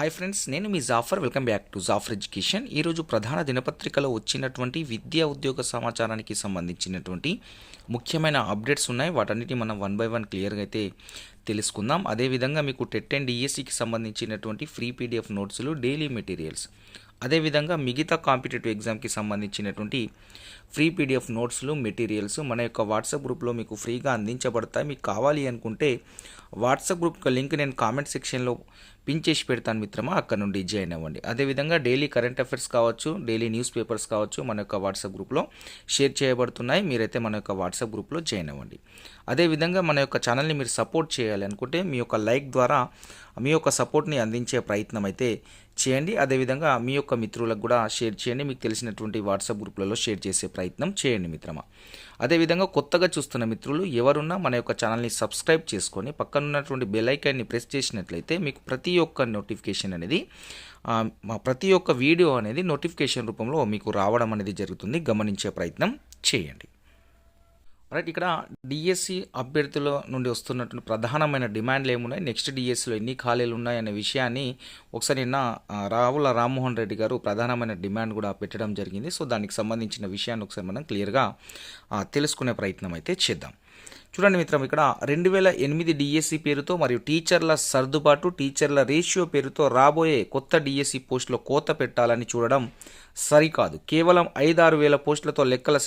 Hi friends నేను మీ Jafar welcome back to Jafar education ఈరోజు ప్రధాన దినపత్రికలో వచ్చినటువంటి విద్యా ఉద్యోగ సమాచారానికి సంబంధించినటువంటి ముఖ్యమైన అప్డేట్స్ ఉన్నాయి. వాటన్నిటి మనం వన్ బై వన్ క్లియర్గా అయితే తెలుసుకుందాం. అదేవిధంగా మీకు టెట్ అండ్ డిఎస్సికి సంబంధించినటువంటి ఫ్రీ పీడిఎఫ్ నోట్స్లు డైలీ మెటీరియల్స్ అదేవిధంగా మిగతా కాంపిటేటివ్ ఎగ్జామ్కి సంబంధించినటువంటి ఫ్రీ పీడిఎఫ్ నోట్స్లు మెటీరియల్స్ మన యొక్క వాట్సాప్ గ్రూప్లో మీకు ఫ్రీగా అందించబడతాయి. మీకు కావాలి అనుకుంటే వాట్సాప్ గ్రూప్ లింక్ నేను కామెంట్ సెక్షన్లో పిన్ చేసి పెడతాను మిత్రమా అక్కడ నుండి జాయిన్ అవ్వండి. అదేవిధంగా డైలీ కరెంట్ అఫైర్స్ కావచ్చు డైలీ న్యూస్ పేపర్స్ కావచ్చు మన యొక్క వాట్సాప్ గ్రూప్లో షేర్ చేయబడుతున్నాయి. మీరైతే మన యొక్క వాట్సాప్ గ్రూప్లో జాయిన్ అవ్వండి. అదేవిధంగా మన యొక్క ఛానల్ని మీరు సపోర్ట్ చేయాలి అనుకుంటే మీ యొక్క లైక్ ద్వారా మీ యొక్క సపోర్ట్ని అందించే ప్రయత్నం అయితే చేయండి. అదేవిధంగా మీ యొక్క మిత్రులకు కూడా షేర్ చేయండి. మీకు తెలిసినటువంటి వాట్సాప్ గ్రూప్లలో షేర్ చేసే ప్రయత్నం చేయండి మిత్రమా. అదేవిధంగా కొత్తగా చూస్తున్న మిత్రులు ఎవరున్నా మన యొక్క ఛానల్ని సబ్స్క్రైబ్ చేసుకొని పక్కనున్నటువంటి బెల్ ఐకాన్ని ప్రెస్ చేసినట్లయితే మీకు ప్రతి ఒక్క నోటిఫికేషన్ అనేది మా ప్రతి ఒక్క వీడియో అనేది నోటిఫికేషన్ రూపంలో మీకు రావడం అనేది జరుగుతుంది. గమనించే ప్రయత్నం చేయండి. రైట్ ఇక్కడ డిఎస్సి అభ్యర్థుల నుండి వస్తున్నటువంటి ప్రధానమైన డిమాండ్లు ఏమున్నాయి? నెక్స్ట్ డిఎస్సిలో ఎన్ని ఖాళీలు ఉన్నాయనే విషయాన్ని ఒకసారి నిన్న రావుల రామ్మోహన్ రెడ్డి గారు ప్రధానమైన డిమాండ్ కూడా పెట్టడం జరిగింది. సో దానికి సంబంధించిన విషయాన్ని ఒకసారి మనం క్లియర్గా తెలుసుకునే ప్రయత్నం అయితే చేద్దాం. చూడండి మిత్రం ఇక్కడ రెండు వేల ఎనిమిది డిఎస్సి పేరుతో మరియు టీచర్ల సర్దుబాటు టీచర్ల రేషియో పేరుతో రాబోయే కొత్త డిఎస్సి పోస్టులో కోత పెట్టాలని చూడడం సరికాదు. కేవలం ఐదారు వేల పోస్టులతో లెక్కల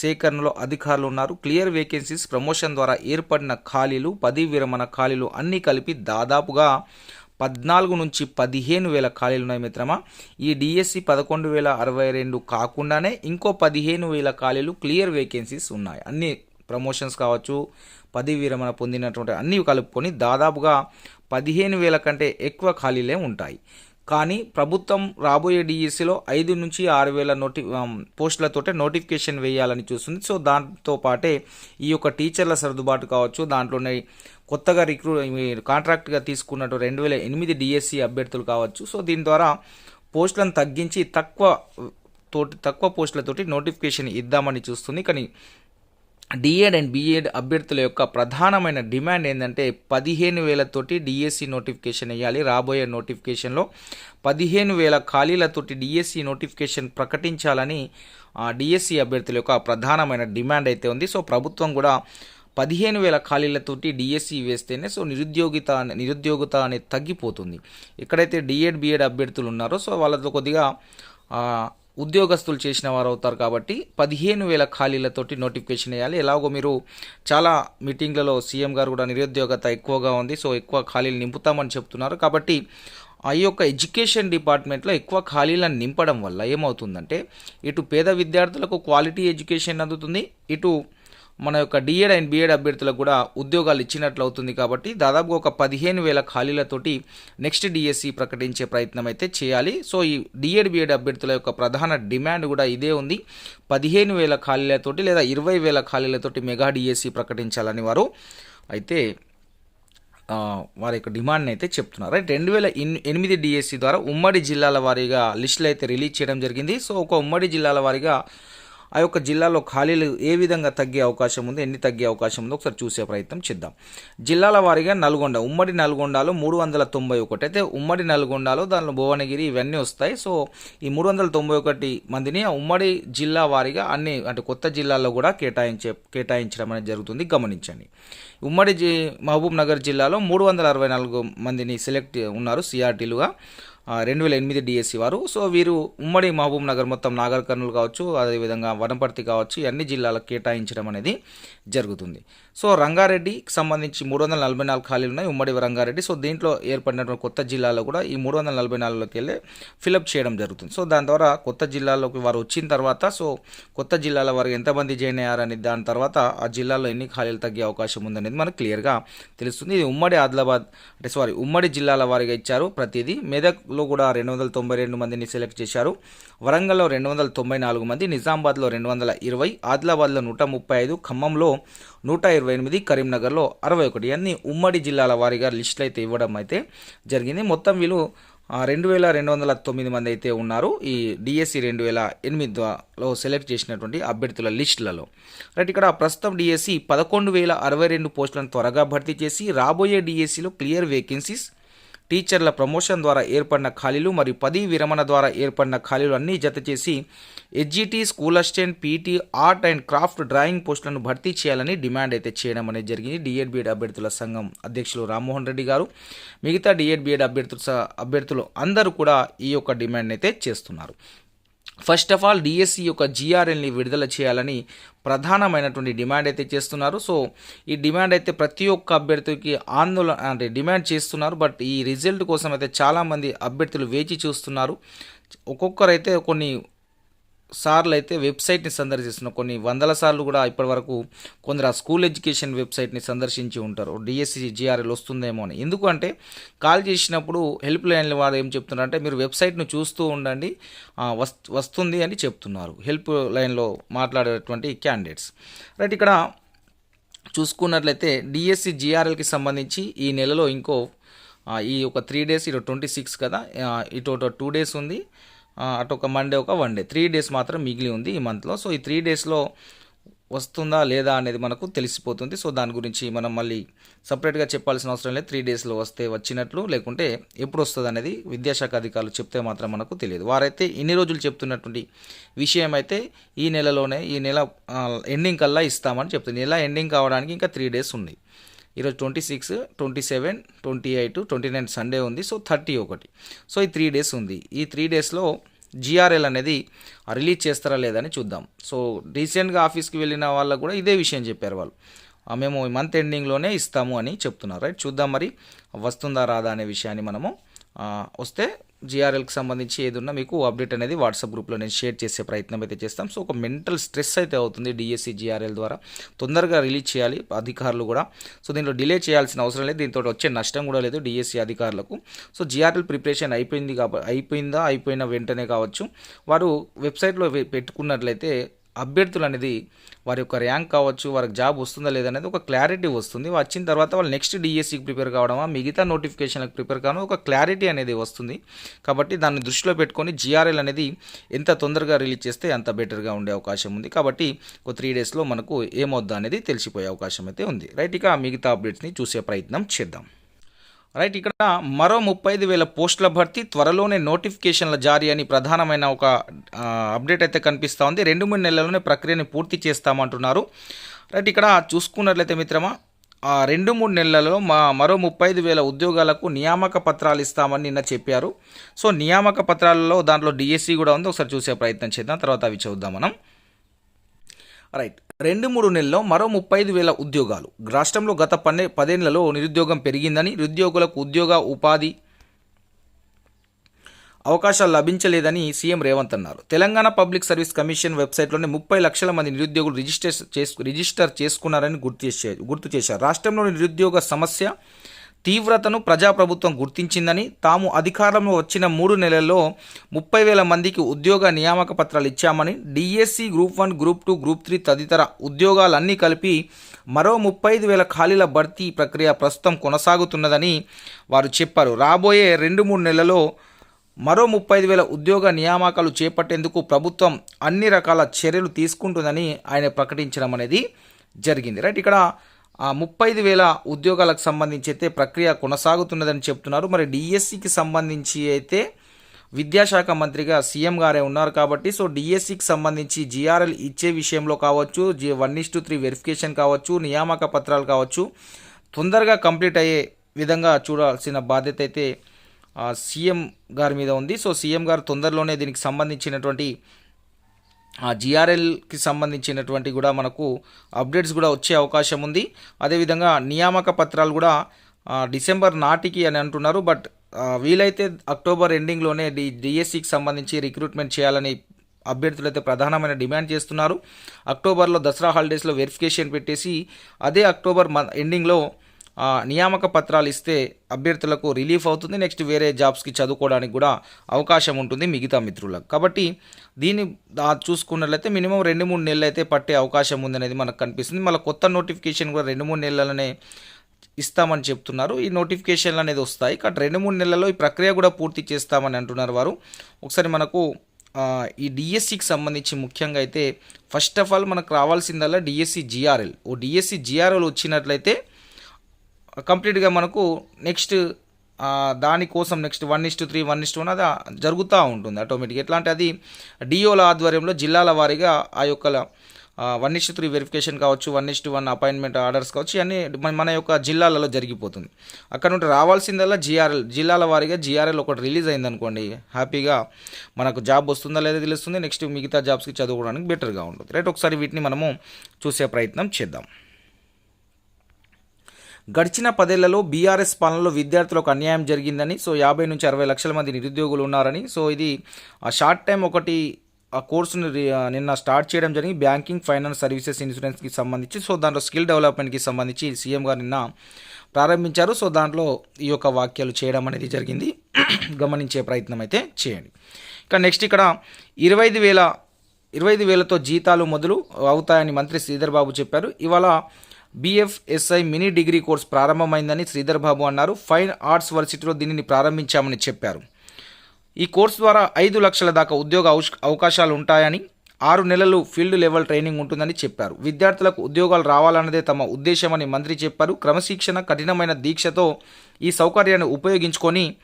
సేకరణలో అధికారులు ఉన్నారు. క్లియర్ వేకెన్సీస్ ప్రమోషన్ ద్వారా ఏర్పడిన ఖాళీలు పది విరమణ ఖాళీలు అన్నీ కలిపి దాదాపుగా పద్నాలుగు నుంచి పదిహేను వేల ఖాళీలు ఉన్నాయి మిత్రమా. ఈ డిఎస్సి పదకొండు వేల అరవై రెండు కాకుండానే ఇంకో పదిహేను వేల ఖాళీలు క్లియర్ వేకెన్సీస్ ఉన్నాయి. అన్ని ప్రమోషన్స్ కావచ్చు పదవి విరమణ పొందినటువంటి అన్నీ కలుపుకొని దాదాపుగా పదిహేను వేల కంటే ఎక్కువ ఖాళీలే ఉంటాయి. కానీ ప్రభుత్వం రాబోయే డిఎస్సిలో ఐదు నుంచి ఆరు వేల నోటి పోస్టులతోటే నోటిఫికేషన్ వేయాలని చూస్తుంది. సో దాంతో పాటే ఈ యొక్క టీచర్ల సర్దుబాటు కావచ్చు దాంట్లోనే కొత్తగా రిక్రూ కాంట్రాక్ట్గా తీసుకున్నట్టు రెండు వేల ఎనిమిది డిఎస్సి అభ్యర్థులు కావచ్చు. సో దీని ద్వారా పోస్టులను తగ్గించి తక్కువ తోటి తక్కువ పోస్టులతోటి నోటిఫికేషన్ ఇద్దామని చూస్తుంది. కానీ డిఎడ్ అండ్ బిఎడ్ అభ్యర్థుల యొక్క ప్రధానమైన డిమాండ్ ఏంటంటే పదిహేను వేలతోటి డిఎస్సి నోటిఫికేషన్ వేయాలి. రాబోయే నోటిఫికేషన్లో పదిహేను వేల ఖాళీలతోటి డిఎస్సి నోటిఫికేషన్ ప్రకటించాలని డిఎస్సి అభ్యర్థుల యొక్క ప్రధానమైన డిమాండ్ అయితే ఉంది. సో ప్రభుత్వం కూడా పదిహేను వేల ఖాళీలతోటి డిఎస్సి వేస్తేనే సో నిరుద్యోగిత నిరుద్యోగిత అనేది తగ్గిపోతుంది. ఎక్కడైతే డిఎడ్ బిఎడ్ అభ్యర్థులు ఉన్నారో సో వాళ్ళతో కొద్దిగా ఉద్యోగస్తులు చేసిన వారు అవుతారు కాబట్టి పదిహేను వేల ఖాళీలతోటి నోటిఫికేషన్ వేయాలి. ఎలాగో మీరు చాలా మీటింగ్లలో సీఎం గారు కూడా నిరుద్యోగత ఎక్కువగా ఉంది సో ఎక్కువ ఖాళీలు నింపుతామని చెప్తున్నారు. కాబట్టి ఆ యొక్క ఎడ్యుకేషన్ డిపార్ట్మెంట్లో ఎక్కువ ఖాళీలను నింపడం వల్ల ఏమవుతుందంటే ఇటు పేద విద్యార్థులకు క్వాలిటీ ఎడ్యుకేషన్ అందుతుంది ఇటు మన యొక్క డిఎడ్ అండ్ బిఎడ్ అభ్యర్థులకు కూడా ఉద్యోగాలు ఇచ్చినట్లు అవుతుంది కాబట్టి దాదాపుగా ఒక పదిహేను వేల ఖాళీలతోటి నెక్స్ట్ డిఎస్సి ప్రకటించే ప్రయత్నం అయితే చేయాలి. సో ఈ డిఎడ్ బిఎడ్ అభ్యర్థుల యొక్క ప్రధాన డిమాండ్ కూడా ఇదే ఉంది. పదిహేను వేల ఖాళీలతోటి లేదా ఇరవై వేల ఖాళీలతోటి మెగా డిఎస్సి ప్రకటించాలని వారు అయితే వారి యొక్క డిమాండ్ని అయితే చెప్తున్నారు. రైట్ రెండు వేల ఎనిమిది డిఎస్సి ద్వారా ఉమ్మడి జిల్లాల వారీగా లిస్టులు అయితే రిలీజ్ చేయడం జరిగింది. సో ఒక ఉమ్మడి జిల్లాల వారీగా ఆ యొక్క జిల్లాలో ఖాళీలు ఏ విధంగా తగ్గే అవకాశం ఉంది ఎన్ని తగ్గే అవకాశం ఉందో ఒకసారి చూసే ప్రయత్నం చేద్దాం. జిల్లాల వారీగా నల్గొండ ఉమ్మడి నల్గొండలో మూడు వందల తొంభై ఒకటి అయితే ఉమ్మడి నల్గొండలో దానిలో భువనగిరి ఇవన్నీ వస్తాయి. సో ఈ మూడు వందల తొంభై ఒకటి మందిని ఆ ఉమ్మడి జిల్లా వారీగా అన్ని అంటే కొత్త జిల్లాల్లో కూడా కేటాయించే కేటాయించడం అనేది జరుగుతుంది. గమనించండి. ఉమ్మడి జి మహబూబ్ నగర్ జిల్లాలో మూడు వందల అరవై నాలుగు మందిని సెలెక్ట్ ఉన్నారు సిఆర్టీలుగా రెండు వేల ఎనిమిది డిఎస్సి వారు. సో వీరు ఉమ్మడి మహబూబ్ నగర్ మొత్తం నాగర్ కర్నూలు కావచ్చు అదేవిధంగా వనపర్తి కావచ్చు అన్ని జిల్లాలకు కేటాయించడం అనేది జరుగుతుంది. సో రంగారెడ్డికి సంబంధించి మూడు వందల నలభై నాలుగు ఖాళీలు ఉన్నాయి ఉమ్మడి రంగారెడ్డి సో దీంట్లో ఏర్పడినటువంటి కొత్త జిల్లాలో కూడా ఈ మూడు వందల నలభై నాలుగులోకి వెళ్ళి ఫిలప్ చేయడం జరుగుతుంది. సో దాని ద్వారా కొత్త జిల్లాలోకి వారు వచ్చిన తర్వాత సో కొత్త జిల్లాల వారు ఎంతమంది జాయిన్ అయ్యారని దాని తర్వాత ఆ జిల్లాలో ఎన్ని ఖాళీలు తగ్గే అవకాశం ఉందనేది మనకు క్లియర్గా తెలుస్తుంది. ఇది ఉమ్మడి ఆదిలాబాద్ అంటే సారీ ఉమ్మడి జిల్లాల వారిగా ఇచ్చారు ప్రతిదీ. మెదక్ లో కూడా రెండు వందల తొంభై రెండు మందిని సెలెక్ట్ చేశారు. వరంగల్లో రెండు వందల తొంభై నాలుగు మంది నిజామాబాద్లో రెండు వందల ఇరవై ఆదిలాబాద్లో నూట ముప్పై ఐదు ఖమ్మంలో నూట ఇరవై ఎనిమిది కరీంనగర్లో అరవై ఒకటి అన్ని ఉమ్మడి జిల్లాల వారీగా లిస్టులు అయితే ఇవ్వడం అయితే జరిగింది. మొత్తం వీళ్ళు రెండు వేల రెండు వందల తొమ్మిది మంది అయితే ఉన్నారు ఈ డిఎస్సి రెండు వేల ఎనిమిదిలో సెలెక్ట్ చేసినటువంటి అభ్యర్థుల లిస్టులలో. రైట్ ఇక్కడ ప్రస్తుతం డిఎస్సి పదకొండు వేల అరవై రెండు పోస్టులను త్వరగా భర్తీ చేసి రాబోయే డిఎస్సిలో క్లియర్ వేకెన్సీస్ టీచర్ల ప్రమోషన్ ద్వారా ఏర్పడిన ఖాళీలు మరియు పదవి విరమణ ద్వారా ఏర్పడిన ఖాళీలు అన్నీ జత చేసి HGT school assistant PT art and craft drawing పోస్టులను భర్తీ చేయాలని డిమాండ్ అయితే చేయడం అనేది జరిగింది. డిఎడ్బిఎడ్ అభ్యర్థుల సంఘం అధ్యక్షులు రామ్మోహన్ రెడ్డి గారు మిగతా డిఎడ్ బిఎడ్ అభ్యర్థులు స- అభ్యర్థులు అందరూ కూడా ఈ యొక్క డిమాండ్ అయితే చేస్తున్నారు. ఫస్ట్ ఆఫ్ ఆల్ డిఎస్సి యొక్క జిఆర్ఎల్ని విడుదల చేయాలని ప్రధానమైనటువంటి డిమాండ్ అయితే చేస్తున్నారు. సో ఈ డిమాండ్ అయితే ప్రతి ఒక్క అభ్యర్థికి ఆందోళన అంటే డిమాండ్ చేస్తున్నారు. బట్ ఈ రిజల్ట్ కోసం అయితే చాలామంది అభ్యర్థులు వేచి చూస్తున్నారు. ఒక్కొక్కరైతే కొన్ని సార్లు అయితే వెబ్సైట్ని సందర్శిస్తున్న కొన్ని వందల సార్లు కూడా ఇప్పటివరకు కొందరు ఆ స్కూల్ ఎడ్యుకేషన్ వెబ్సైట్ని సందర్శించి ఉంటారు. డిఎస్సి జిఆర్ఎల్ వస్తుందేమో అని. ఎందుకంటే కాల్ చేసినప్పుడు హెల్ప్ లైన్ల వారు ఏం చెప్తున్నారు అంటే మీరు వెబ్సైట్ను చూస్తూ ఉండండి వస్తుంది అని చెప్తున్నారు. హెల్ప్ లైన్లో మాట్లాడేటువంటి క్యాండిడేట్స్. రైట్ ఇక్కడ చూసుకున్నట్లయితే డిఎస్సి జిఆర్ఎల్కి సంబంధించి ఈ నెలలో ఇంకో ఈ ఒక త్రీ డేస్ ఇటు ట్వంటీ సిక్స్ కదా ఇటు ఒక టూ డేస్ ఉంది. అటు ఒక మండే ఒక వన్ డే త్రీ డేస్ మాత్రం మిగిలి ఉంది ఈ మంత్లో సో ఈ త్రీ డేస్లో వస్తుందా లేదా అనేది మనకు తెలిసిపోతుంది. సో దాని గురించి మనం మళ్ళీ సపరేట్గా చెప్పాల్సిన అవసరం లేదు. త్రీ డేస్లో వస్తే వచ్చినట్లు లేకుంటే ఎప్పుడు వస్తుంది అనేది విద్యాశాఖ అధికారులు చెప్తే మాత్రం మనకు తెలియదు. వారైతే ఇన్ని రోజులు చెప్తున్నటువంటి విషయం అయితే ఈ నెలలోనే ఈ నెల ఎండింగ్ కల్లా ఇస్తామని చెప్తుంది నెల ఎండింగ్ కావడానికి ఇంకా త్రీ డేస్ ఉంది. ఈరోజు twenty six twenty seven twenty eight twenty nine Sunday ఉంది. సో థర్టీ ఒకటి. సో ఈ త్రీ డేస్ ఉంది. ఈ త్రీ డేస్లో జిఆర్ఎల్ అనేది రిలీజ్ చేస్తారా లేదని చూద్దాం. సో రీసెంట్గా ఆఫీస్కి వెళ్ళిన వాళ్ళకు కూడా ఇదే విషయం చెప్పారు వాళ్ళు. మేము ఈ మంత్ ఎండింగ్లోనే ఇస్తాము అని చెప్తున్నారు. రైట్ చూద్దాం మరి వస్తుందా రాదా అనే విషయాన్ని మనము వస్తే జిఆర్ఎల్కి సంబంధించి ఏది ఉన్నా మీకు అప్డేట్ అనేది వాట్సాప్ గ్రూప్లో నేను షేర్ చేసే ప్రయత్నం అయితే చేస్తాం. సో ఒక మెంటల్ స్ట్రెస్ అయితే అవుతుంది డిఎస్సి జిఆర్ఎల్ ద్వారా. తొందరగా రిలీజ్ చేయాలి అధికారులు కూడా. సో దీంట్లో డిలే చేయాల్సిన అవసరం లేదు. దీంతో వచ్చే నష్టం కూడా లేదు డిఎస్సి అధికారులకు. సో జిఆర్ఎల్ ప్రిపరేషన్ అయిపోయింది కాబట్టి అయిపోయిందా? అయిపోయిన వెంటనే కావచ్చు. వారు వెబ్సైట్లో పెట్టుకున్నట్లయితే అభ్యర్థులు అనేది వారి యొక్క ర్యాంక్ కావచ్చు వారికి జాబ్ వస్తుందా లేదనేది ఒక క్లారిటీ వస్తుంది. వచ్చిన తర్వాత వాళ్ళు నెక్స్ట్ డిఎస్సికి ప్రిపేర్ కావడమా మిగతా నోటిఫికేషన్లకు ప్రిపేర్ కావడం ఒక క్లారిటీ అనేది వస్తుంది. కాబట్టి దాన్ని దృష్టిలో పెట్టుకొని జిఆర్ఎల్ అనేది ఎంత తొందరగా రిలీజ్ చేస్తే అంత బెటర్గా ఉండే అవకాశం ఉంది. కాబట్టి ఒక త్రీ డేస్లో మనకు ఏమవుద్దా అనేది తెలిసిపోయే అవకాశం అయితే ఉంది. రైట్ ఇక మిగతా అప్డేట్స్ని చూసే ప్రయత్నం చేద్దాం. రైట్ ఇక్కడ మరో ముప్పై ఐదు వేల పోస్టుల భర్తీ త్వరలోనే నోటిఫికేషన్ల జారీ అని ప్రధానమైన ఒక అప్డేట్ అయితే కనిపిస్తూ ఉంది. రెండు మూడు నెలల్లోనే ప్రక్రియని పూర్తి చేస్తామంటున్నారు. రైట్ ఇక్కడ చూసుకున్నట్లయితే మిత్రమా ఆ రెండు మూడు నెలలలో మా మరో ముప్పై ఐదు వేల ఉద్యోగాలకు నియామక పత్రాలు ఇస్తామని నిన్న చెప్పారు. సో నియామక పత్రాలలో దాంట్లో డిఎస్సి కూడా ఉంది. ఒకసారి చూసే ప్రయత్నం చేద్దాం. తర్వాత అవి చూద్దాం మనం. రైట్. రెండు మూడు నెలల్లో మరో ముప్పై ఐదు వేల ఉద్యోగాలు. రాష్ట్రంలో గత పన్నె పదేళ్ళలో నిరుద్యోగం పెరిగిందని నిరుద్యోగులకు ఉద్యోగ ఉపాధి అవకాశాలు లభించలేదని సీఎం రేవంత్ అన్నారు. తెలంగాణ పబ్లిక్ సర్వీస్ కమిషన్ వెబ్సైట్లోనే ముప్పై లక్షల మంది నిరుద్యోగులు రిజిస్టర్ చేసుకు రిజిస్టర్ చేసుకున్నారని గుర్తు చేసే గుర్తు చేశారు. రాష్ట్రంలోని నిరుద్యోగ సమస్య తీవ్రతను ప్రజాప్రభుత్వం గుర్తించిందని తాము అధికారంలో వచ్చిన మూడు నెలల్లో ముప్పై వేల మందికి ఉద్యోగ నియామక పత్రాలు ఇచ్చామని DSC group one group two group three తదితర ఉద్యోగాలన్నీ కలిపి మరో ముప్పై ఐదు వేల ఖాళీల భర్తీ ప్రక్రియ ప్రస్తుతం కొనసాగుతున్నదని వారు చెప్పారు. రాబోయే రెండు మూడు నెలల్లో మరో ముప్పై ఐదు వేల ఉద్యోగ నియామకాలు చేపట్టేందుకు ప్రభుత్వం అన్ని రకాల చర్యలు తీసుకుంటుందని ఆయన ప్రకటించడం అనేది జరిగింది. రైట్ ఇక్కడ ఆ ముప్పై ఐదు వేల ఉద్యోగాలకు సంబంధించి అయితే ప్రక్రియ కొనసాగుతున్నదని చెప్తున్నారు. మరి డిఎస్సికి సంబంధించి అయితే విద్యాశాఖ మంత్రిగా సీఎం గారే ఉన్నారు కాబట్టి సో డిఎస్సికి సంబంధించి జిఆర్ఎల్ ఇచ్చే విషయంలో కావచ్చు G one is to three verification కావచ్చు నియామక పత్రాలు కావచ్చు తొందరగా కంప్లీట్ అయ్యే విధంగా చూడాల్సిన బాధ్యత అయితే సీఎం గారి మీద ఉంది. సో సీఎం గారు తొందరలోనే దీనికి సంబంధించినటువంటి ఆ జిఆర్ఎల్కి సంబంధించినటువంటి కూడా మనకు అప్డేట్స్ కూడా వచ్చే అవకాశం ఉంది. అదేవిధంగా నియామక పత్రాలు కూడా డిసెంబర్ నాటికి అని అంటున్నారు. బట్ వీలైతే అక్టోబర్ ఎండింగ్లోనే డి డిఎస్సికి సంబంధించి రిక్రూట్మెంట్ చేయాలని అభ్యర్థులు అయితే ప్రధానమైన డిమాండ్ చేస్తున్నారు. అక్టోబర్లో దసరా హాలిడేస్లో వెరిఫికేషన్ పెట్టేసి అదే అక్టోబర్ మ ఎండింగ్లో నియామక పత్రాలు ఇస్తే అభ్యర్థులకు రిలీఫ్ అవుతుంది. నెక్స్ట్ వేరే జాబ్స్కి చదువుకోవడానికి కూడా అవకాశం ఉంటుంది మిగతా మిత్రులకు. కాబట్టి దీన్ని చూసుకున్నట్లయితే మినిమం రెండు మూడు నెలలు అయితే పట్టే అవకాశం ఉందనేది మనకు కనిపిస్తుంది. మళ్ళీ కొత్త నోటిఫికేషన్ కూడా రెండు మూడు నెలలనే ఇస్తామని చెప్తున్నారు. ఈ నోటిఫికేషన్లు అనేది వస్తాయి. కాబట్టి రెండు మూడు నెలల్లో ఈ ప్రక్రియ కూడా పూర్తి చేస్తామని అంటున్నారు వారు. ఒకసారి మనకు ఈ డిఎస్సికి సంబంధించి ముఖ్యంగా అయితే ఫస్ట్ ఆఫ్ ఆల్ మనకు రావాల్సిందల్లా డిఎస్సి జిఆర్ఎల్. ఓ డిఎస్సి జిఆర్ఎల్ వచ్చినట్లయితే కంప్లీట్గా మనకు నెక్స్ట్ దానికోసం next one is to three one is to అది జరుగుతూ ఉంటుంది ఆటోమేటిక్ ఎట్లా అంటే అది డిఓల ఆధ్వర్యంలో జిల్లాల వారీగా ఆ యొక్క one is to three verification కావచ్చు one is to one appointment orders కావచ్చు ఇవన్నీ మన- యొక్క జిల్లాలలో జరిగిపోతుంది. అక్కడ నుండి రావాల్సిందల్లా జిఆర్ఎల్ జిల్లాల వారీగా జిఆర్ఎల్ ఒకటి రిలీజ్ అయిందనుకోండి హ్యాపీగా మనకు జాబ్ వస్తుందా లేదా తెలుస్తుంది నెక్స్ట్ మిగతా జాబ్స్కి చదువుకోవడానికి బెటర్గా ఉంటుంది. రైట్ ఒకసారి వీటిని మనము చూసే ప్రయత్నం చేద్దాం. గడిచిన పదేళ్ళలో బీఆర్ఎస్ పాలనలో విద్యార్థులకు అన్యాయం జరిగిందని సో యాభై నుంచి అరవై లక్షల మంది నిరుద్యోగులు ఉన్నారని సో ఇది ఆ షార్ట్ టైం ఒకటి ఆ కోర్సును నిన్న స్టార్ట్ చేయడం జరిగింది. బ్యాంకింగ్ ఫైనాన్స్ సర్వీసెస్ ఇన్సూరెన్స్కి సంబంధించి సో దాంట్లో స్కిల్ డెవలప్మెంట్కి సంబంధించి సీఎం గారు నిన్న ప్రారంభించారు. సో దాంట్లో ఈ యొక్క వాక్యాలు చేయడం అనేది జరిగింది. గమనించే ప్రయత్నం అయితే చేయండి. ఇక నెక్స్ట్ ఇక్కడ ఇరవై ఐదు వేల ఇరవై ఐదు వేలతో జీతాలు మొదలు అవుతాయని మంత్రి శ్రీధర్ బాబు చెప్పారు. ఇవాళ బీఎఫ్ఎస్ఐ మినీ డిగ్రీ కోర్స్ ప్రారంభమైందని శ్రీధర్ బాబు అన్నారు. ఫైన్ ఆర్ట్స్ వర్సిటీలో దీనిని ప్రారంభించామని చెప్పారు. ఈ కోర్స్ ద్వారా ఐదు లక్షల దాకా ఉద్యోగ అవకాశాలు ఉంటాయని ఆరు నెలలు ఫీల్డ్ లెవెల్ ట్రైనింగ్ ఉంటుందని చెప్పారు. విద్యార్థులకు ఉద్యోగాలు రావాలన్నదే తమ ఉద్దేశమని మంత్రి చెప్పారు. క్రమశిక్షణ కఠినమైన దీక్షతో ఈ సౌకర్యాన్ని ఉపయోగించుకొని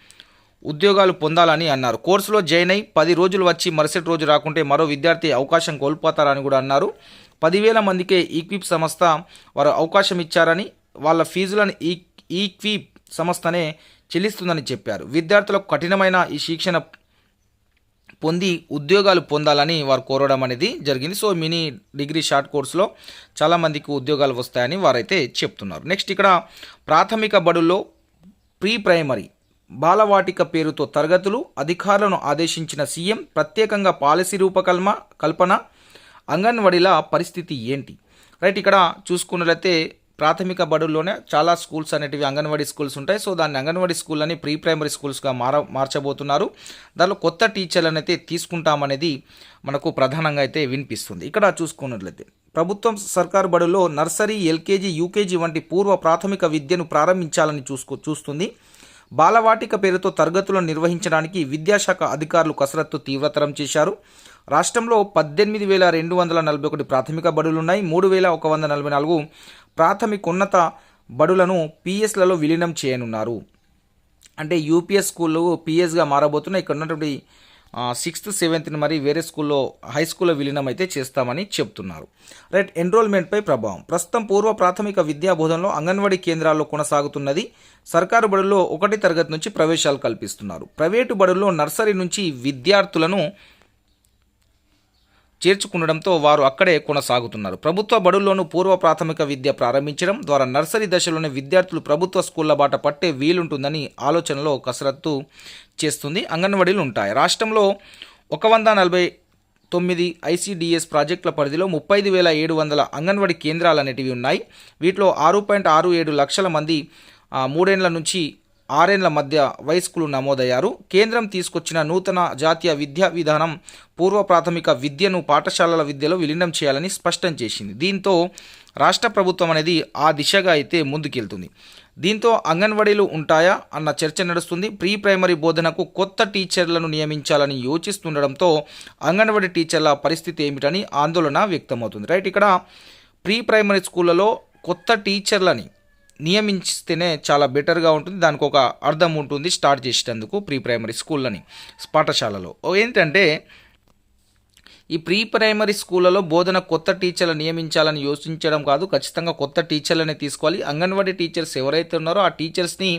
ఉద్యోగాలు పొందాలని అన్నారు. కోర్సులో జాయిన్ అయి పది రోజులు వచ్చి మరుసటి రోజు రాకుంటే మరో విద్యార్థి అవకాశం కోల్పోతారని కూడా అన్నారు. పదివేల మందికే ఈక్విప్ సంస్థ వారు అవకాశం ఇచ్చారని వాళ్ళ ఫీజులను ఈ ఈక్విప్ సంస్థనే చెల్లిస్తుందని చెప్పారు. విద్యార్థులకు కఠినమైన ఈ శిక్షణ పొంది ఉద్యోగాలు పొందాలని వారు కోరడం అనేది జరిగింది. సో మినీ డిగ్రీ షార్ట్ కోర్సులో చాలామందికి ఉద్యోగాలు వస్తాయని వారైతే చెప్తున్నారు. నెక్స్ట్ ఇక్కడ ప్రాథమిక బడుల్లో ప్రీ ప్రైమరీ బాలవాటిక పేరుతో తరగతులు అధికారులను ఆదేశించిన సీఎం ప్రత్యేకంగా పాలసీ రూపకల్మ కల్పన అంగన్వాడీల పరిస్థితి ఏంటి? రైట్ ఇక్కడ చూసుకున్నట్లయితే ప్రాథమిక బడుల్లోనే చాలా స్కూల్స్ అనేటివి అంగన్వాడీ స్కూల్స్ ఉంటాయి. సో దాన్ని అంగన్వాడీ స్కూల్ అని ప్రీ ప్రైమరీ స్కూల్స్గా మార మార్చబోతున్నారు. దానిలో కొత్త టీచర్లను అయితే తీసుకుంటామనేది మనకు ప్రధానంగా అయితే వినిపిస్తుంది. ఇక్కడ చూసుకున్నట్లయితే ప్రభుత్వం సర్కారు బడుల్లో నర్సరీ ఎల్కేజీ యూకేజీ వంటి పూర్వ ప్రాథమిక విద్యను ప్రారంభించాలని చూసుకో చూస్తుంది. బాలవాటిక పేరుతో తరగతులను నిర్వహించడానికి విద్యాశాఖ అధికారులు కసరత్తు తీవ్రతరం చేశారు. రాష్ట్రంలో పద్దెనిమిది వేల రెండు వందల నలభై ఒకటి ప్రాథమిక బడులున్నాయి. మూడు వేల ఒక వంద నలభై నాలుగు ప్రాథమికోన్నత బడులను పిఎస్లలో విలీనం చేయనున్నారు. అంటే యూపీఎస్ స్కూళ్ళు పిఎస్గా మారబోతున్నాయి. ఇక్కడ ఉన్నటువంటి సిక్స్త్ సెవెంత్ని మరి వేరే స్కూల్లో హై స్కూల్లో విలీనం అయితే చేస్తామని చెప్తున్నారు. రైట్ ఎన్రోల్మెంట్పై ప్రభావం. ప్రస్తుతం పూర్వ ప్రాథమిక విద్యా బోధనలో అంగన్వాడీ కేంద్రాల్లో కొనసాగుతున్నది. సర్కారు బడుల్లో ఒకటి తరగతి నుంచి ప్రవేశాలు కల్పిస్తున్నారు. ప్రైవేటు బడుల్లో నర్సరీ నుంచి విద్యార్థులను చేర్చుకుండడంతో వారు అక్కడే కొనసాగుతున్నారు. ప్రభుత్వ బడుల్లోనూ పూర్వ ప్రాథమిక విద్య ప్రారంభించడం ద్వారా నర్సరీ దశలోనే విద్యార్థులు ప్రభుత్వ స్కూళ్ళ బాట పట్టే వీలుంటుందని ఆలోచనలో కసరత్తు చేస్తుంది. అంగన్వాడీలు ఉంటాయి. రాష్ట్రంలో ఒక వంద నలభై తొమ్మిది ఐసీడీఎస్ ప్రాజెక్టుల పరిధిలో ముప్పై ఐదు వేల ఏడు వందల అంగన్వాడీ కేంద్రాలు అనేటివి ఉన్నాయి. వీటిలో ఆరు పాయింట్ ఆరు ఏడు లక్షల మంది ఆ, మూడేండ్ల నుంచి ఆరేండ్ల మధ్య వయస్కులు నమోదయ్యారు. కేంద్రం తీసుకొచ్చిన నూతన జాతీయ విద్యా విధానం పూర్వ ప్రాథమిక విద్యను పాఠశాలల విద్యలో విలీనం చేయాలని స్పష్టం చేసింది. దీంతో రాష్ట్ర ప్రభుత్వం అనేది ఆ దిశగా అయితే ముందుకెళ్తుంది. దీంతో అంగన్వాడీలు ఉంటాయా అన్న చర్చ నడుస్తుంది. ప్రీ ప్రైమరీ బోధనకు కొత్త టీచర్లను నియమించాలని యోచిస్తుండడంతో అంగన్వాడీ టీచర్ల పరిస్థితి ఏమిటని ఆందోళన వ్యక్తమవుతుంది. రైట్ ఇక్కడ ప్రీ ప్రైమరీ స్కూళ్ళలో కొత్త టీచర్లని నియమిస్తేనే చాలా బెటర్గా ఉంటుంది. దానికి ఒక అర్థం ఉంటుంది స్టార్ట్ చేసేటందుకు ప్రీ ప్రైమరీ స్కూళ్ళని పాఠశాలలో. ఏంటంటే ఈ ప్రీ ప్రైమరీ స్కూళ్ళలో బోధన కొత్త టీచర్లు నియమించాలని యోచించడం కాదు ఖచ్చితంగా కొత్త టీచర్లని తీసుకోవాలి. అంగన్వాడీ టీచర్స్ ఎవరైతే ఉన్నారో ఆ టీచర్స్ని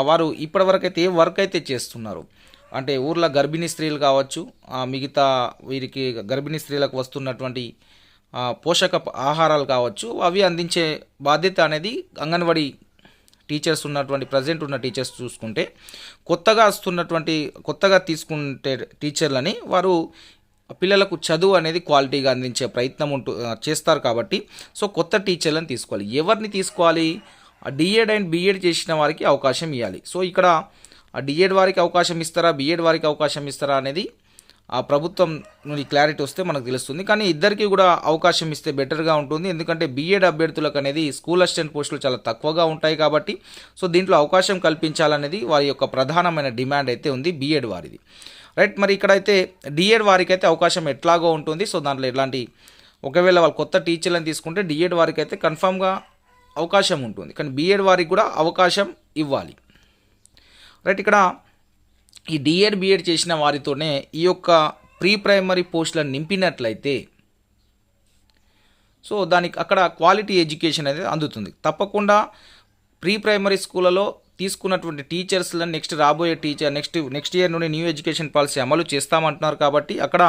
వారు ఇప్పటివరకైతే ఏ వర్క్ అయితే చేస్తున్నారు? అంటే ఊర్లో గర్భిణీ స్త్రీలు కావచ్చు ఆ, మిగతా వీరికి గర్భిణీ స్త్రీలకు వస్తున్నటువంటి పోషక ఆహారాలు కావచ్చు అవి అందించే బాధ్యత అనేది అంగన్వాడీ టీచర్స్ ఉన్నటువంటి ప్రజెంట్ ఉన్న టీచర్స్ చూసుకుంటే కొత్తగా వస్తున్నటువంటి కొత్తగా తీసుకుంటే టీచర్లని వారు పిల్లలకు చదువు అనేది క్వాలిటీగా అందించే ప్రయత్నం ఉంటూ చేస్తారు కాబట్టి సో కొత్త టీచర్లను తీసుకోవాలి. ఎవరిని తీసుకోవాలి? డిఎడ్ అండ్ బిఎడ్ చేసిన వారికి అవకాశం ఇవ్వాలి. సో ఇక్కడ ఆ డిఎడ్ వారికి అవకాశం ఇస్తారా? బిఎడ్ వారికి అవకాశం ఇస్తారా అనేది ఆ ప్రభుత్వం నుండి క్లారిటీ వస్తే మనకు తెలుస్తుంది. కానీ ఇద్దరికి కూడా అవకాశం ఇస్తే బెటర్గా ఉంటుంది. ఎందుకంటే బీఎడ్ అభ్యర్థులకు అనేది స్కూల్ అసిస్టెంట్ పోస్టులు చాలా తక్కువగా ఉంటాయి కాబట్టి సో దీంట్లో అవకాశం కల్పించాలనేది వారి యొక్క ప్రధానమైన డిమాండ్ అయితే ఉంది బీఎడ్ వారిది. రైట్ మరి ఇక్కడైతే డిఎడ్ వారికి అయితే అవకాశం ఎట్లాగో ఉంటుంది. సో దాంట్లో ఎలాంటి ఒకవేళ వాళ్ళు కొత్త టీచర్లను తీసుకుంటే డిఎడ్ వారికి అయితే కన్ఫామ్గా అవకాశం ఉంటుంది. కానీ బీఎడ్ వారికి కూడా అవకాశం ఇవ్వాలి. రైట్ ఇక్కడ ఈ డిఎడ్ బిఎడ్ చేసిన వారితోనే ఈ యొక్క ప్రీ ప్రైమరీ పోస్టులను నింపినట్లయితే సో దానికి అక్కడ క్వాలిటీ ఎడ్యుకేషన్ అనేది అందుతుంది. తప్పకుండా ప్రీ ప్రైమరీ స్కూళ్ళలో తీసుకున్నటువంటి టీచర్స్లను నెక్స్ట్ రాబోయే టీచర్ నెక్స్ట్ నెక్స్ట్ ఇయర్ నుండి న్యూ ఎడ్యుకేషన్ పాలసీ అమలు చేస్తామంటున్నారు కాబట్టి అక్కడ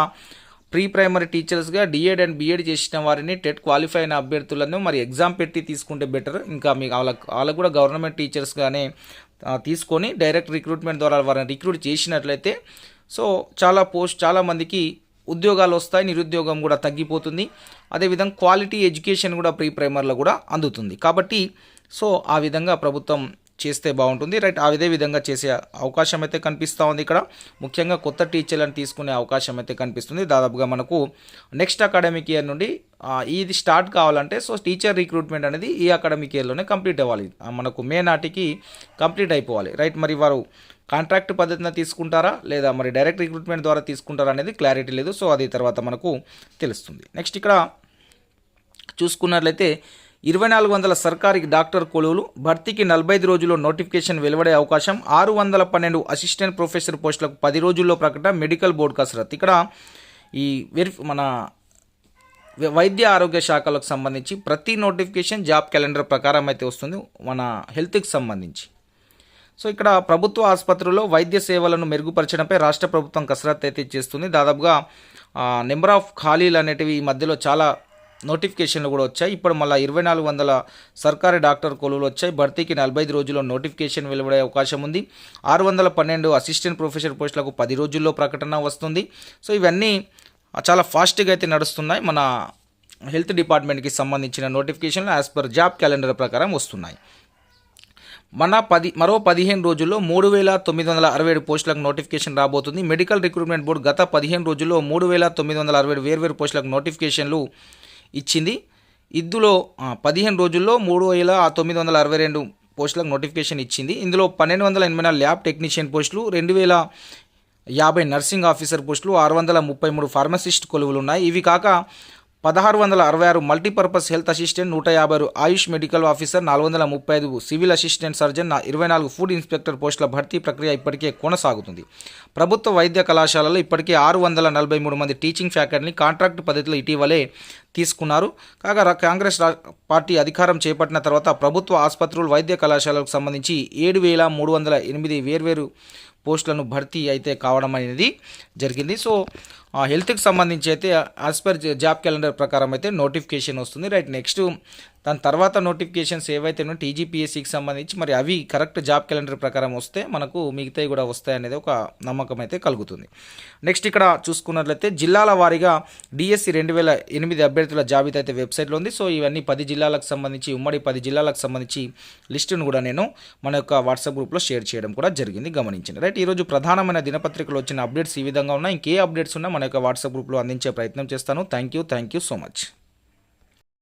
ప్రీ ప్రైమరీ టీచర్స్గా డిఎడ్ అండ్ బిఎడ్ చేసిన వారిని టెట్ క్వాలిఫై అయిన అభ్యర్థులను మరి ఎగ్జామ్ పెట్టి తీసుకుంటే బెటర్. ఇంకా మీకు వాళ్ళకు వాళ్ళకు కూడా గవర్నమెంట్ టీచర్స్గానే తీసుకొని డైరెక్ట్ రిక్రూట్మెంట్ ద్వారా వారిని రిక్రూట్ చేసినట్లయితే సో చాలా పోస్ట్ చాలామందికి ఉద్యోగాలు వస్తాయి నిరుద్యోగం కూడా తగ్గిపోతుంది. అదేవిధంగా క్వాలిటీ ఎడ్యుకేషన్ కూడా ప్రీ ప్రైమర్లో కూడా అందుతుంది. కాబట్టి సో ఆ విధంగా ప్రభుత్వం చేస్తే బాగుంటుంది. రైట్ ఆ విధంగా చేసే అవకాశం అయితే కనిపిస్తూ ఉంది ఇక్కడ. ముఖ్యంగా కొత్త టీచర్లను తీసుకునే అవకాశం అయితే కనిపిస్తుంది. దాదాపుగా మనకు నెక్స్ట్ అకాడమిక్ ఇయర్ నుండి ఇది స్టార్ట్ కావాలంటే సో టీచర్ రిక్రూట్మెంట్ అనేది ఈ అకాడమిక్ ఇయర్లోనే కంప్లీట్ అవ్వాలి. మనకు మే నాటికి కంప్లీట్ అయిపోవాలి. రైట్ మరి వారు కాంట్రాక్ట్ పద్ధతిన తీసుకుంటారా? లేదా మరి డైరెక్ట్ రిక్రూట్మెంట్ ద్వారా తీసుకుంటారా అనేది క్లారిటీ లేదు. సో అది తర్వాత మనకు తెలుస్తుంది. నెక్స్ట్ ఇక్కడ చూసుకున్నట్లయితే ఇరవై నాలుగు వందల సర్కారీ డాక్టర్ కొలువులు భర్తీకి నలభై ఐదు రోజుల్లో నోటిఫికేషన్ వెలువడే అవకాశం ఆరు వందల పన్నెండు అసిస్టెంట్ ప్రొఫెసర్ పోస్టులకు పది రోజుల్లో ప్రకటన మెడికల్ బోర్డు కసరత్ ఇక్కడ ఈ వెరిఫ్ మన వైద్య ఆరోగ్య శాఖలకు సంబంధించి ప్రతి నోటిఫికేషన్ జాబ్ క్యాలెండర్ ప్రకారం అయితే వస్తుంది మన హెల్త్కి సంబంధించి. సో ఇక్కడ ప్రభుత్వ ఆసుపత్రుల్లో వైద్య సేవలను మెరుగుపరచడంపై రాష్ట్ర ప్రభుత్వం కసరత్తు అయితే చేస్తుంది. దాదాపుగా నెంబర్ ఆఫ్ ఖాళీలు అనేటివి ఈ మధ్యలో చాలా నోటిఫికేషన్లు కూడా వచ్చాయి. ఇప్పుడు మళ్ళీ ఇరవై నాలుగు వందల సర్కారీ డాక్టర్ కొలువులు వచ్చాయి. భర్తీకి నలభై ఐదు రోజుల్లో నోటిఫికేషన్ వెలువడే అవకాశం ఉంది. ఆరు వందల పన్నెండు అసిస్టెంట్ ప్రొఫెసర్ పోస్టులకు పది రోజుల్లో ప్రకటన వస్తుంది. సో ఇవన్నీ చాలా ఫాస్ట్గా అయితే నడుస్తున్నాయి. మన హెల్త్ డిపార్ట్మెంట్కి సంబంధించిన నోటిఫికేషన్లు యాజ్ పర్ జాబ్ క్యాలెండర్ ప్రకారం వస్తున్నాయి. మన పది మరో పదిహేను రోజుల్లో మూడు వేల తొమ్మిది వందల అరవై ఏడు పోస్టులకు నోటిఫికేషన్ రాబోతుంది. మెడికల్ రిక్రూట్మెంట్ బోర్డు గత పదిహేను రోజుల్లో మూడు వేల తొమ్మిది వందల అరవై ఏడు వేర్వేరు పోస్టులకు నోటిఫికేషన్లు ఇచ్చింది. ఇందులో పదిహేను రోజుల్లో మూడు వేల తొమ్మిది వందల అరవై రెండు పోస్టులకు నోటిఫికేషన్ ఇచ్చింది. ఇందులో పన్నెండు వందల ఎనభై నాలుగు ల్యాబ్ టెక్నీషియన్ పోస్టులు రెండు వేల యాభై నర్సింగ్ ఆఫీసర్ పోస్టులు ఆరు వందల ముప్పై మూడు ఫార్మసిస్ట్ కొలువులు ఉన్నాయి. ఇవి కాక పదహారు వందల అరవై ఆరు మల్టీపర్పస్ హెల్త్ అసిస్టెంట్ నూట యాభై ఆరు ఆయుష్ మెడికల్ ఆఫీసర్ నాలుగు వందల ముప్పై ఐదు సివిల్ అసిస్టెంట్ సర్జన్ ఇరవై నాలుగు ఫుడ్ ఇన్స్పెక్టర్ పోస్టుల భర్తీ ప్రక్రియ ఇప్పటికే కొనసాగుతుంది. ప్రభుత్వ వైద్య కళాశాలలో ఇప్పటికే ఆరు వందల నలభై మూడు మంది టీచింగ్ ఫ్యాకల్టీని కాంట్రాక్ట్ పద్ధతిలో ఇటీవలే తీసుకున్నారు. కాగా కాంగ్రెస్ పార్టీ అధికారం చేపట్టిన తర్వాత ప్రభుత్వ ఆసుపత్రులు వైద్య కళాశాలకు సంబంధించి ఏడు వేల మూడు వందల ఎనిమిది వేర్వేరు పోస్టులను భర్తీ అయితే కావడం అనేది జరిగింది. సో ఆ హెల్త్కి సంబంధించి అయితే యాజ్ పర్ జాబ్ క్యాలెండర్ ప్రకారం అయితే నోటిఫికేషన్ వస్తుంది. రైట్ నెక్స్ట్ దాని తర్వాత నోటిఫికేషన్స్ ఏవైతే ఉన్నాయో టీజీపీఎస్సీకి సంబంధించి మరి అవి కరెక్ట్ జాబ్ క్యాలెండర్ ప్రకారం వస్తే మనకు మిగతాయి కూడా వస్తాయి అనేది ఒక నమ్మకం అయితే కలుగుతుంది. నెక్స్ట్ ఇక్కడ చూసుకున్నట్లయితే జిల్లాల వారీగా డిఎస్సి రెండు వేల ఎనిమిది అభ్యర్థుల జాబితా అయితే వెబ్సైట్లో ఉంది. సో ఇవన్నీ పది జిల్లాలకు సంబంధించి ఉమ్మడి పది జిల్లాలకు సంబంధించి లిస్టును కూడా నేను మన యొక్క వాట్సాప్ గ్రూప్లో షేర్ చేయడం కూడా జరిగింది గమనించండి రైట్ ఈరోజు ప్రధానమైన దినపత్రికలు వచ్చిన అప్డేట్స్ ఈ విధంగా ఉన్నాయి. ఇంకే అప్డేట్స్ ఉన్నా మన యొక్క వాట్సాప్ గ్రూప్లో అందించే ప్రయత్నం చేస్తాను. Thank you thank you so much